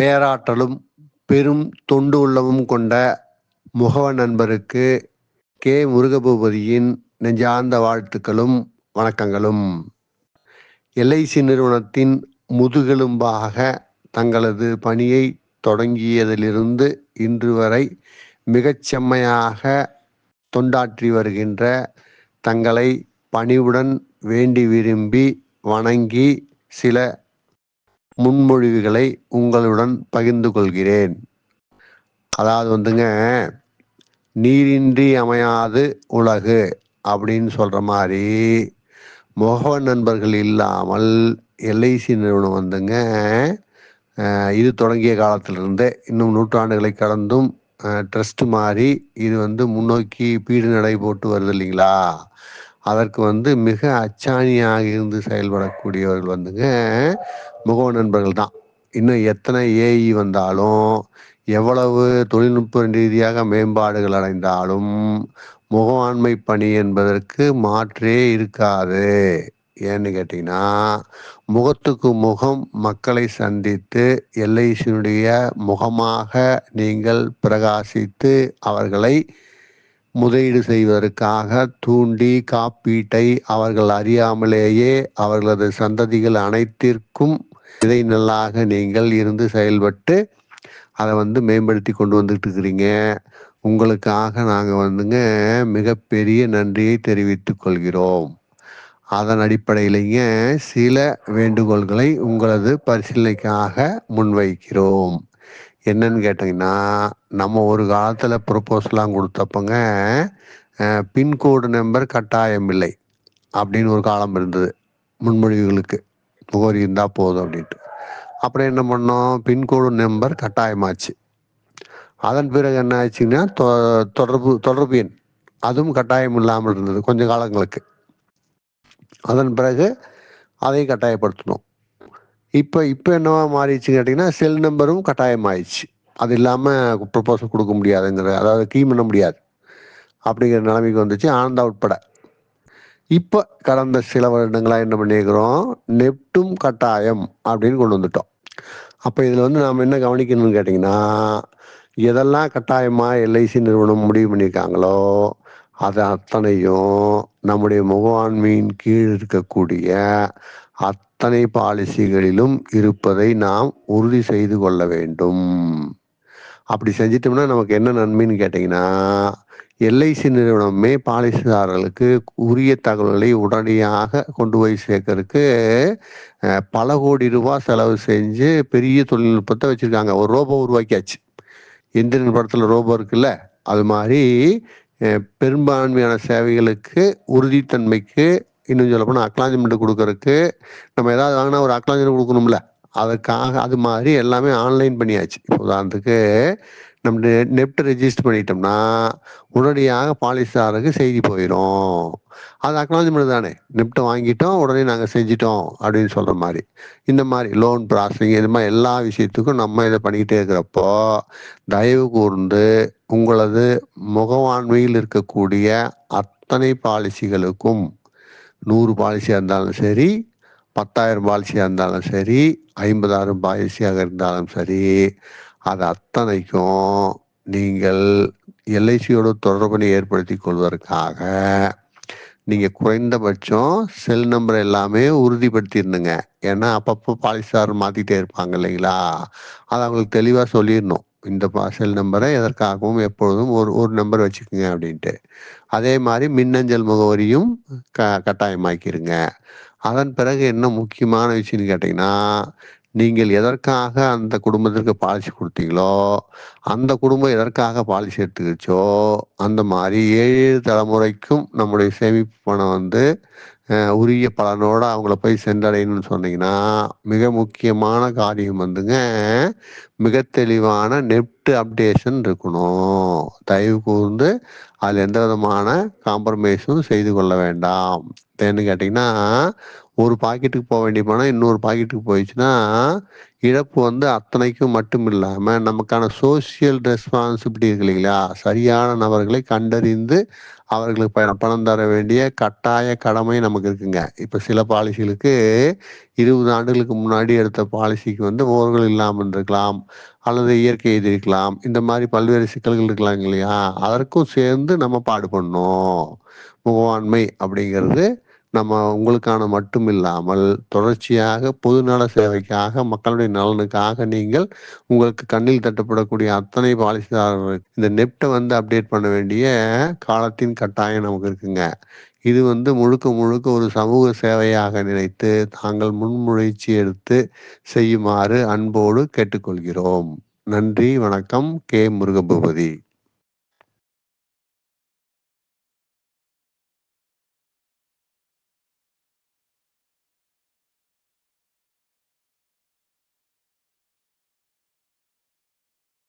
பேராற்றலும் பெரும் தொண்டு உள்ளமும் கொண்ட முகவ நண்பருக்கு கே. முருகபூபதியின் நெஞ்சார்ந்த வாழ்த்துக்களும் வணக்கங்களும். எல்ஐசி நிறுவனத்தின் முதுகெலும்பாக தங்களது பணியை தொடங்கியதிலிருந்து இன்று வரை மிகச்செம்மையாக தொண்டாற்றி வருகின்ற தங்களை பணிவுடன் வேண்டி விரும்பி வணங்கி சில முன்மொழிவுகளை உங்களுடன் பகிர்ந்து கொள்கிறேன் அதாவது வந்துங்க நீரின்றி அமையாது உலகு அப்படின்னு சொல்கிற மாதிரி முகவ நண்பர்கள் இல்லாமல் எல்ஐசி நிறுவனம் வந்துங்க இது தொடங்கிய காலத்திலிருந்தே இன்னும் நூற்றாண்டுகளை கடந்தும் ட்ரஸ்ட் மாதிரி இது வந்து முன்னோக்கி பீடு நடை போட்டு வருது இல்லைங்களா? அதற்கு வந்து மிக அச்சாணியாக இருந்து செயல்படக்கூடியவர்கள் வந்துங்க முகவ நண்பர்கள் தான். இன்னும் எத்தனை ஏஇ வந்தாலும் எவ்வளவு தொழில்நுட்ப ரீதியாக மேம்பாடுகள் அடைந்தாலும் முகவாண்மை பணி என்பதற்கு மாற்றே இருக்காது. ஏன்னு கேட்டிங்கன்னா முகத்துக்கு முகம் மக்களை சந்தித்து எல்ஐசியினுடைய முகமாக நீங்கள் பிரகாசித்து அவர்களை முதலீடு செய்வதற்காக தூண்டி காப்பீட்டை அவர்கள் அறியாமலேயே அவர்களது சந்ததிகள் அனைத்திற்கும் இதை நல்லாக நீங்கள் இருந்து செயல்பட்டு அதை வந்து மேம்படுத்தி கொண்டு வந்துட்டு இருக்கிறீங்க. உங்களுக்காக நாங்கள் வந்துங்க மிகப்பெரிய நன்றியை தெரிவித்துக் கொள்கிறோம். அதன் அடிப்படையிலேங்க சில வேண்டுகோள்களை உங்களது பரிசீலனைக்காக முன்வைக்கிறோம். என்னன்னு கேட்டிங்கன்னா நம்ம ஒரு காலத்தில் ப்ரொப்போஸ்லாம் கொடுத்தப்பங்க பின்கோடு நம்பர் கட்டாயம் இல்லை அப்படின்னு ஒரு காலம் இருந்தது முன்மொழிவுகளுக்கு. முகவரி இருந்தால் போதும் அப்படின்ட்டு. அப்புறம் என்ன பண்ணோம்? பின்கோடு நம்பர் கட்டாயமாச்சு. அதன் பிறகு என்ன ஆச்சுன்னா தொ- தொடர்பு தொடர்பு எண் அதுவும் கட்டாயம் இல்லாமல் இருந்தது கொஞ்ச காலங்களுக்கு. அதன் பிறகு அதை கட்டாயப்படுத்தணும் இப்போ இப்போ என்னவா மாறிடுச்சுன்னு கேட்டிங்கன்னா செல் நம்பரும் கட்டாயமாயிடுச்சு. அது இல்லாமல் ப்ரொபோசல் கொடுக்க முடியாதுங்கிற அதாவது கீ பண்ண முடியாது. அப்படிங்கிற நிலைமைக்கு வந்துச்சு. ஆனந்தா உட்பட. இப்போ கடந்த சில வருடங்களாக என்ன பண்ணியிருக்கிறோம் நெப்டும் கட்டாயம் அப்படின்னு கொண்டு வந்துட்டோம். அப்போ இதில் வந்து நாம் என்ன கவனிக்கணும்னு கேட்டிங்கன்னா எதெல்லாம் கட்டாயமாக எல்ஐசி நிறுவனம் முடிவு பண்ணியிருக்காங்களோ அது அத்தனையும் நம்முடைய முகவாண்மையின் கீழ் இருக்கக்கூடிய அத்தனை பாலிசிகளிலும் இருப்பதை நாம் உறுதி செய்து கொள்ள வேண்டும். அப்படி செஞ்சிட்டோம்னா நமக்கு என்ன நன்மைன்னு கேட்டிங்கன்னா எல்ஐசி நிறுவனமே பாலிசிதாரர்களுக்கு உரிய தகவல்களை உடனடியாக கொண்டு போய் சேர்க்கறதுக்கு பல கோடி ரூபாய் செலவு செஞ்சு பெரிய தொழில்நுட்பத்தை வச்சுருக்காங்க. ஒரு ரோபோ உருவாக்கியாச்சு. எந்திரன் படத்தில் ரோபோ இருக்குல்ல அது மாதிரி பெரும்பான்மையான சேவைகளுக்கு உறுதித்தன்மைக்கு இன்னும் சொல்ல போனால் அக்லாஞ்சிமெண்ட் கொடுக்கறதுக்கு நம்ம ஏதாவது வாங்கினா ஒரு அக்லாஞ்சிமெண்ட் கொடுக்கணும்ல. அதுக்காக அது மாதிரி எல்லாமே ஆன்லைன் பண்ணியாச்சு. இப்போ உதாரணத்துக்கு நம்ம நெப்ட் ரெஜிஸ்டர் பண்ணிட்டோம்னா உடனடியாக பாலிசாருக்கு செய்தி போயிடும் அது அக்னாலஜ்மெண்ட் தானே. நெப்ட்டை வாங்கிட்டோம் உடனே நாங்கள் செஞ்சிட்டோம் அப்படின்னு சொல்கிற மாதிரி. இந்த மாதிரி லோன் ப்ராசஸிங் இது மாதிரி எல்லா விஷயத்துக்கும் நம்ம இதை பண்ணிக்கிட்டே இருக்கிறப்போ தயவு கூர்ந்து உங்களது முகவாண்மையில் இருக்கக்கூடிய அத்தனை பாலிசிகளுக்கும் நூறு பாலிசியாக இருந்தாலும் சரி பத்தாயிரம் பாலிசியாக இருந்தாலும் சரி ஐம்பதாயிரம் பாலிசியாக இருந்தாலும் சரி அது அத்தனைக்கும் நீங்கள் எல்ஐசியோட தொடர்பினை ஏற்படுத்தி கொள்வதற்காக நீங்கள் குறைந்தபட்சம் செல் நம்பர் எல்லாமே உறுதிப்படுத்திடணுங்க. ஏன்னா அப்பப்போ பாலிசார் மாற்றிட்டே இருப்பாங்க இல்லைங்களா? அது அவங்களுக்கு தெளிவாக சொல்லிடணும். இந்த பார்சல் நம்பரை எதற்காகவும் எப்பொழுதும் ஒரு ஒரு நம்பர் வச்சுக்கோங்க அப்படின்ட்டு. அதே மாதிரி மின்னஞ்சல் முகவரியும் க கட்டாயமாக்கிருங்க. அதன் பிறகு என்ன முக்கியமான விஷயம்னு கேட்டிங்கன்னா நீங்கள் எதற்காக அந்த குடும்பத்திற்கு பாலிசி கொடுத்தீங்களோ அந்த குடும்பம் எதற்காக பாலிசி எடுத்துக்கிச்சோ அந்த மாதிரி ஏழு தலைமுறைக்கும் நம்முடைய சேமிப்பு பணம் வந்து உரிய பலனோடு அவங்கள போய் சென்றடையணும்னு சொன்னீங்கன்னா மிக முக்கியமான காரியம் வந்துங்க மிக தெளிவான நெப்ட் அப்டேஷன் இருக்கணும். தயவு கூர்ந்து அதில் எந்த விதமான காம்ப்ரமைஸும் செய்து கொள்ள வேண்டாம். ஏன்னு கேட்டிங்கன்னா ஒரு பாக்கெட்டுக்கு போக வேண்டிய பணம் இன்னொரு பாக்கெட்டுக்கு போயிடுச்சுன்னா இழப்பு வந்து அத்தனைக்கும் மட்டும் இல்லாமல் நமக்கான சோசியல் ரெஸ்பான்சிபிலிட்டி இருக்கு இல்லைங்களா? சரியான நபர்களை கண்டறிந்து அவர்களுக்கு பயணம் பணம் தர வேண்டிய கட்டாய கடமை நமக்கு இருக்குங்க. இப்போ சில பாலிசிகளுக்கு இருபது ஆண்டுகளுக்கு முன்னாடி எடுத்த பாலிசிக்கு வந்து ஓர்கள் இல்லாமல் இருக்கலாம் அல்லது இயற்கை எதிர் இருக்கலாம் இந்த மாதிரி பல்வேறு சிக்கல்கள் இருக்கலாம் இல்லையா? அதற்கும் சேர்ந்து நம்ம பாடுபடணும். முகவாண்மை அப்படிங்கிறது நம்ம உங்களுக்கான மட்டும் இல்லாமல் தொடர்ச்சியாக பொதுநல சேவைக்காக மக்களுடைய நலனுக்காக நீங்கள் உங்களுக்கு கண்ணில் தட்டப்படக்கூடிய அத்தனை பாலிசிதாரர்கள் இந்த நெப்டை வந்து அப்டேட் பண்ண வேண்டிய காலத்தின் கட்டாயம் நமக்கு இருக்குங்க. இது வந்து முழுக்க முழுக்க ஒரு சமூக சேவையாக நினைத்து தாங்கள் முன்முயற்சி எடுத்து செய்யுமாறு அன்போடு கேட்டுக்கொள்கிறோம். நன்றி வணக்கம். கே. முருகபூபதி.